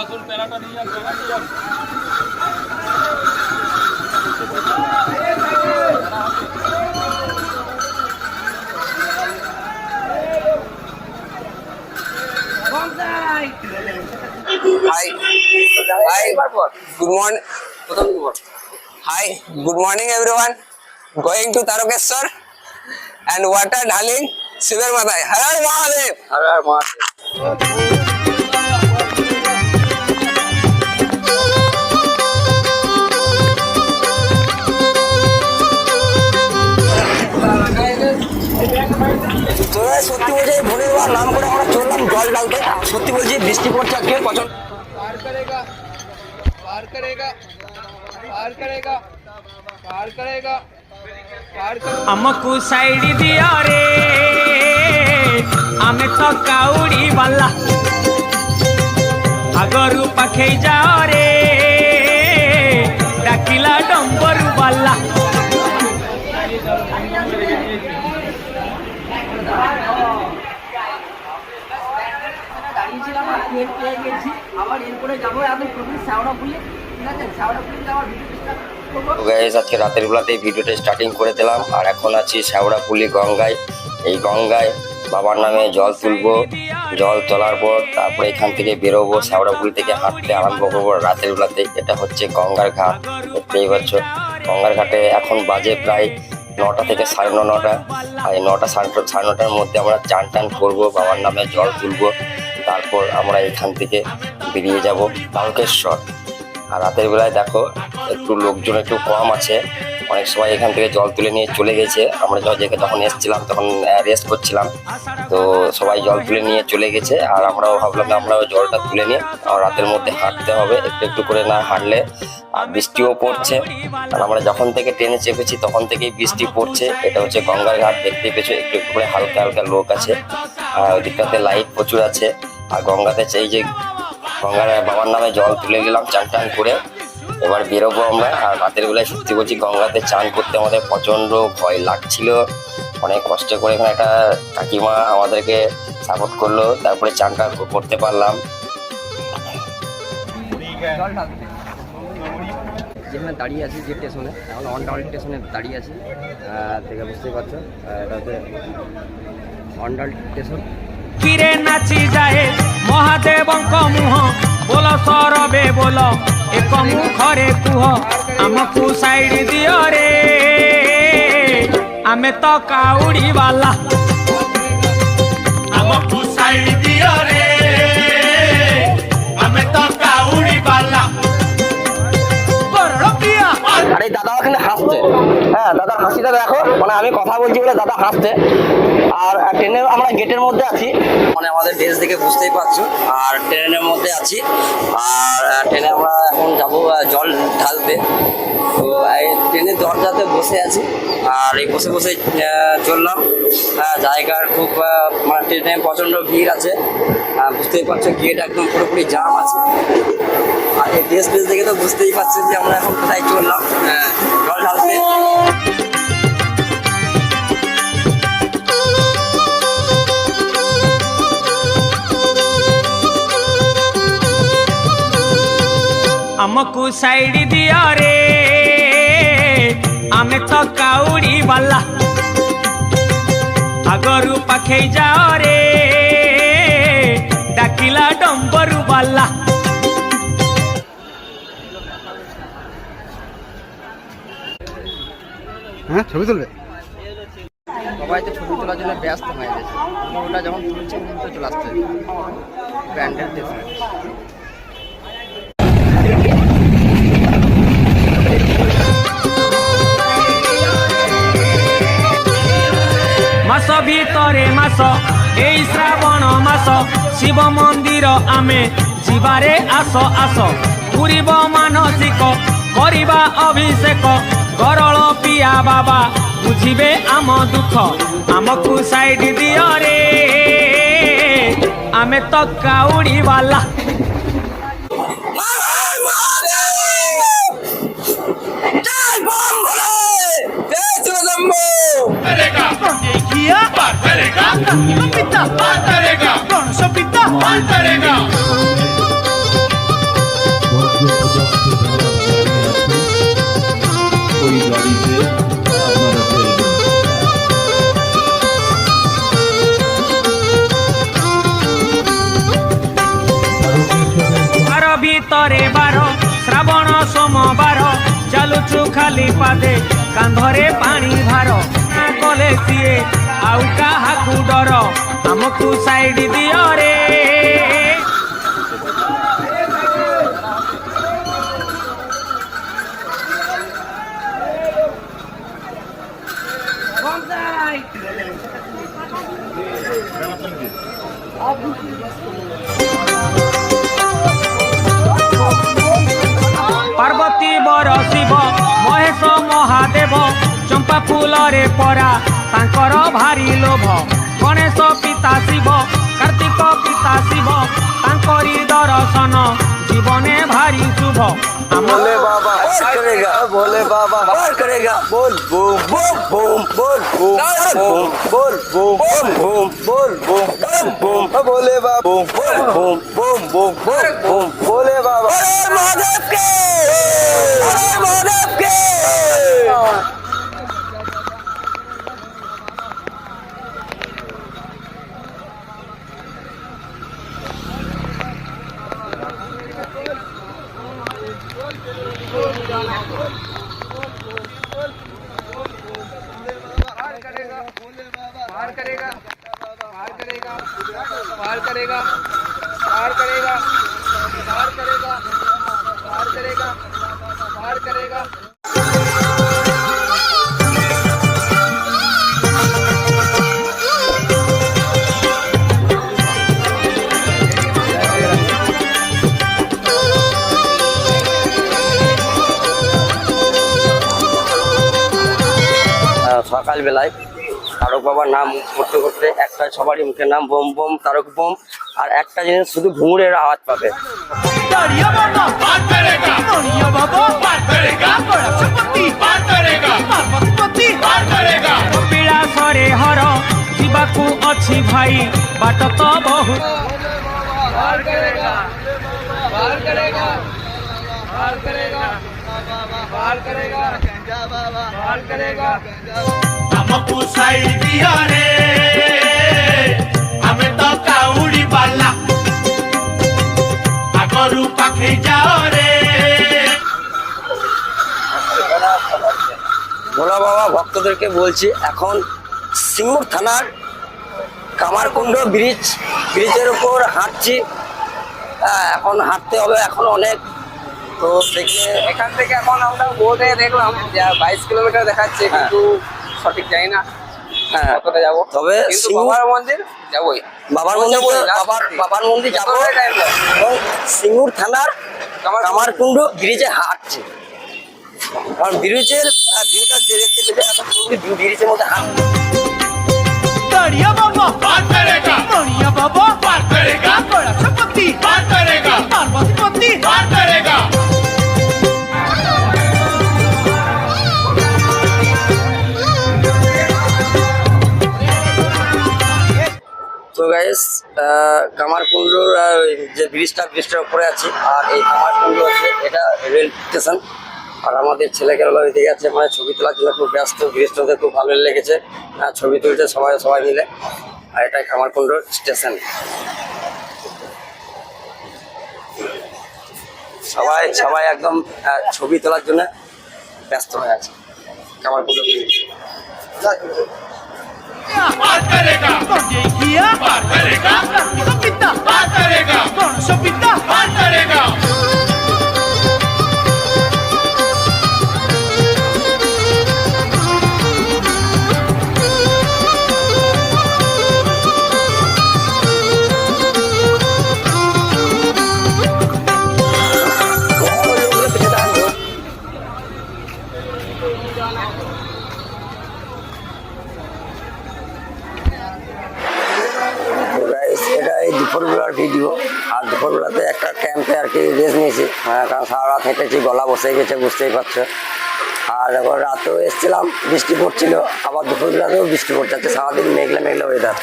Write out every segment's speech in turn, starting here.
আসুন প্যারাটা নিয়ে যান প্যারা নিয়ে যান Hi. Hi. Good morning. Hi. Good morning, everyone. Going to Tarokeswar and water ঢালিং শিবের মাথায় হর হর মহাদেব হর হর মহাদেব তো সত্যি বলছি ভোরের বেলা নাম করে আমরা চললাম জল ডালতে সত্যি বলছি বৃষ্টি পড়ছে আজকে পছন্দ পার করেগা পার করেগা পার করেগা পার করেগা আমকু সাইড দিও রে আমি তো কাউড়ি বালা। আগরু পাখেই যাও রে ডাকিলা ডম্বরু বালা। দাঁড়িয়েছিলাম আজকে রাতের ভিডিওটা স্টার্টিং করে দিলাম। আর এখন আছি শ্যাওড়াপুলি গঙ্গায়। এই গঙ্গায় বাবার নামে জল তুলবো। জল তোলার পর তারপরে এখান থেকে বেরোবো। শ্যাওড়াপুলি থেকে হাঁটতে আরম্ভ করব রাতের বেলাতে এটা হচ্ছে গঙ্গার ঘাট। দেখতেই পাচ্ছ। গঙ্গার ঘাটে এখন বাজে প্রায় নটা থেকে সাড়ে নটা। আর এই নটা সাড়ে সাড়ে নটার মধ্যে আমরা চান টান করব, বাবার নামে জল তুলবো। তারপর আমরা এখান থেকে বেরিয়ে যাব তারকেশ্বর আর রাতের বেলায় দেখো, একটু লোকজন একটু কম আছে। অনেক সময় এখান থেকে জল তুলে নিয়ে চলে গেছে। আমরা যখন এসেছিলাম, তখন রেস্ট করছিলাম। তো সবাই জল তুলে নিয়ে চলে গেছে। আর আমরাও ভাবলাম আমরাও জলটা তুলে নিয়ে আর রাতের মধ্যে হাঁটতে হবে, একটু একটু করে না হাঁটলে আর বৃষ্টিও পড়ছে। আর আমরা যখন থেকে ট্রেনে চেপেছি, তখন থেকেই বৃষ্টি পড়ছে। এটা হচ্ছে গঙ্গার ঘাট দেখতে পেয়েছ। একটু একটু করে হালকা হালকা লোক আছে। আর ওদিকটাতে লাইট প্রচুর আছে। আর গঙ্গাতে এই যে গঙ্গার, বাবার নামে জল তুলে গেলাম চান টান করে। এবার বেরোবো আমরা আর রাতের বেলায় সত্যি বলছি গঙ্গাতে চান করতে আমাদের প্রচণ্ড ভয় লাগছিল। অনেক কষ্ট করে এখানে একটা কাকিমা আমাদেরকে সাপোর্ট করল তারপরে চানটা করতে পারলাম। যেখানে দাঁড়িয়ে আছি যে স্টেশনে এখন অন ডাউন স্টেশনে দাঁড়িয়ে আছি দেখে বুঝতেই পারছ এটা হচ্ছে অন ডাউন স্টেশন তীরে নাচি যায় মহাদেবঙ্ক মুহ বলো সরবে বলো ଏକ ମୁଖରେ କୁହ ଆମକୁ ସାଇଡ ଦିଅ ରେ ଆମେ ତ କାଉଡି ବାଲା ଆମକୁ ସାଇଡ ଦିଅ ରେ ଆମେ ତ କାଉଡି ବାଲା ପ୍ରିୟା আর এই দাদা ওখানে হাসছে হ্যাঁ দাদার হাসিটা দেখো মানে আমি কথা বলছি বলে দাদা হাসছে। আর ট্রেনের, আমরা গেটের মধ্যে আছি। মানে আমাদের ড্রেস দেখে বুঝতেই পারছ। আর ট্রেনের মধ্যে আছি। আর ট্রেনে আমরা এখন যাব জল ঢালতে। তো এই ট্রেনের দরজাতে বসে আছি। আর এই বসে বসে চললাম। জায়গার খুব মানে ট্রেনে প্রচণ্ড ভিড় আছে। বুঝতেই পারছ গেট একদম পুরোপুরি জাম আছে। আর এই ড্রেস ফ্রেস দেখে তো বুঝতেই পারছেন যে আমরা এখন কোথায় চললাম। জল ঢালতে। ଆମକୁ ସାଇଡ ଦିଅ ରେ ଆମେ ତ କାଉଡି ବାଲା ଆଗରୁ ପାଖେଇ ଯାଅ ରେ ଡାକିଲା ଡମ୍ବରୁ ବାଲା হ্যাঁ ছবি তুলবে সবাই তো ছবি তোলার জন্য ব্যস্ত হয়ে গেছে কিন্তু ওটা যখন তুলছে কিন্তু চলে আসছে ব্র্যান্ডেড ଦେଶ ଭିତରେ ମାସ ଏଇ ଶ୍ରାବଣ ମାସ ଶିବ ମନ୍ଦିର ଆମେ ଯିବାରେ ଆସ ଆସ ପୁରିବ ମାନସିକ କରିବା ଅଭିଷେକ ଗରଳ ପିଆ ବାବା ବୁଝିବେ ଆମ ଦୁଃଖ ଆମକୁ ସାଇଡ୍ ଦିଅରେ ଆମେ ତ କାଉଡ଼ିବାଲା पपीता mm. बात करेगा कौन सा पीता? बात करेगा कोई गाड़ी से ভিতরে বার শ্রাবণ সোমবার চালুচু খালি পাদে কান্ধরে পানি ভার কলে সিয়ে ଆଉ କାହାକୁ ଡର ଆମକୁ ସାଇଡ ଦିଅ ରେ ପାର୍ବତୀ ବର ଶିବ ମହେଶ ମହାଦେବ ଚମ୍ପା ଫୁଲରେ ପରା ତାଙ୍କର ଭାରି ଲୋଭ ଗଣେଶ ପିତା ଶିବ କାର୍ତ୍ତିକ ପିତା ଶିବ ତାଙ୍କରି ଦର୍ଶନ ଜୀବନେ ଭାରି ଶୁଭ ଆମ भोले बाबा करेगा भोले बाबा पार करेगा बोल बूम बूम बूम बोल बूम बूम बोल बूम बूम बोल बूम बूम बूम भोले बाबा बूम बूम बूम बूम बोल बूम भोले बाबा महादेव के महादेव के पार करेगा। पार करेगा। पार करेगा। সকালবেলায় তারক বাবার নাম করতে করতে, একটা সবারই মুখের নাম বোম বোম, তারক বোম, আর একটা জিনিস শুধু ঘুঙুরের আওয়াজ পাবে। ଯିବାକୁ ভোলা বাবা ভক্তদেরকে বলছি এখন সিমুর থানার কামারকুণ্ড ব্রিজ ব্রিজের উপর হাঁটছি। এখন হাঁটতে হবে। এখন অনেক তো এখান থেকে এখন আমরা বোর্ডে দেখলাম যে বাইশ কিলোমিটার দেখাচ্ছে হ্যাঁ। কিন্তু সঠিক জানি না হ্যাঁ। কতটা যাব। তবে মন্দির যাবোই। বাবার মন্দির বাবার বাবার মন্দির যাব। এবং সিঙ্গুর থানার কামারকুণ্ড। ব্রিজে হাঁটছে। কারণ ব্রিজের ভিউটা যে মধ্যে হাঁট বাবা গাইস কামারকুণ্ডর যে ব্রিজটা, ব্রিজটার উপরে আছি। আর এই কামারকুণ্ড হচ্ছে এটা রেল স্টেশন আর আমাদের ছেলেকে এদিকে আছে মানে ছবি তোলার জন্য খুব ব্যস্ত ব্রিজটা ওদের খুব ভালো লেগেছে। আর ছবি তুলছে সবাই সবাই মিলে। আর এটাই কামারকুণ্ড স্টেশন সবাই সবাই একদম ছবি তোলার জন্য ব্যস্ত হয়ে আছে। কামারকুণ্ড ব্রিজ बात करेगा। कौन किया बात करेगा। पिता? बात करेगा। गणेश पिता? बात करेगा। গেছে বুঝতেই পারছ। আর যখন রাতেও এসেছিলাম, বৃষ্টি পড়ছিল, আবার দুপুরবেলাতেও বৃষ্টি পড়ছে সারাদিন মেঘলা মেঘলা ওয়েদার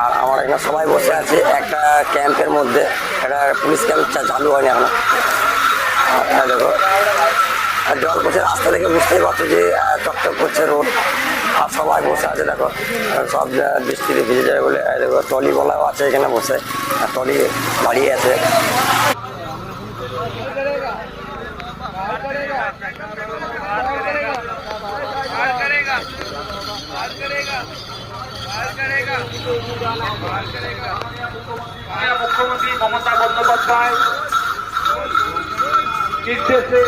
আর আমার এখানে সবাই বসে আছে, একটা ক্যাম্পের মধ্যে, একটা পুলিশ ক্যাম্প চালু হয়নি এখনও। আর দেখো, আর জল পড়ছে, রাস্তা থেকে বুঝতেই পারছ যে চকচক করছে রোড আর সবাই বসে আছে, দেখো সব বৃষ্টিতে ভিজে যাবে বলে দেখো টলি বলাও আছে এখানে বসে, আর টলি দাঁড়িয়ে আছে। মুখ্যমন্ত্রী মমতা বন্দ্যোপাধ্যায় নির্দেশে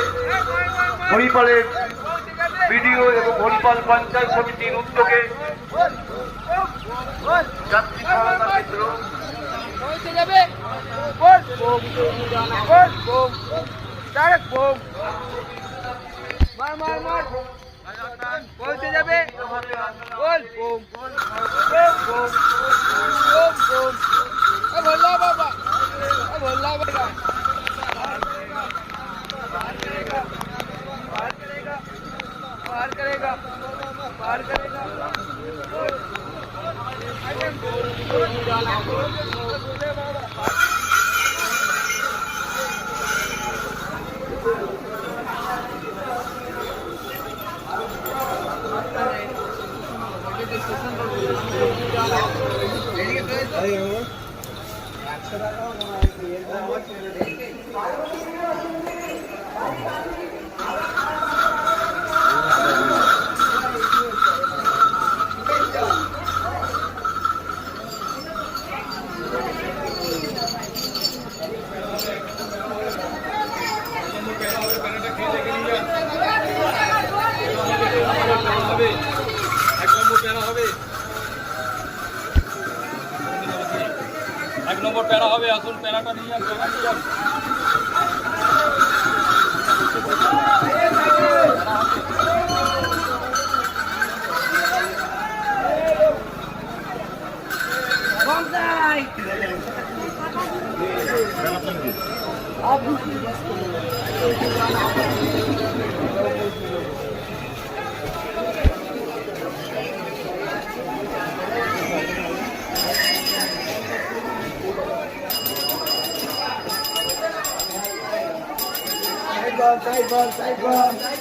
বিডিও এবং হরিপাল পঞ্চায়েত সমিতির উদ্যোগে যাত্রী কেন্দ্র পৌঁছে যাবে বল বুম বললা বাবা বললা বাবা पार करेगा पार करेगा এক প্যারাটা নিয়ে যান প্যারা নিয়ে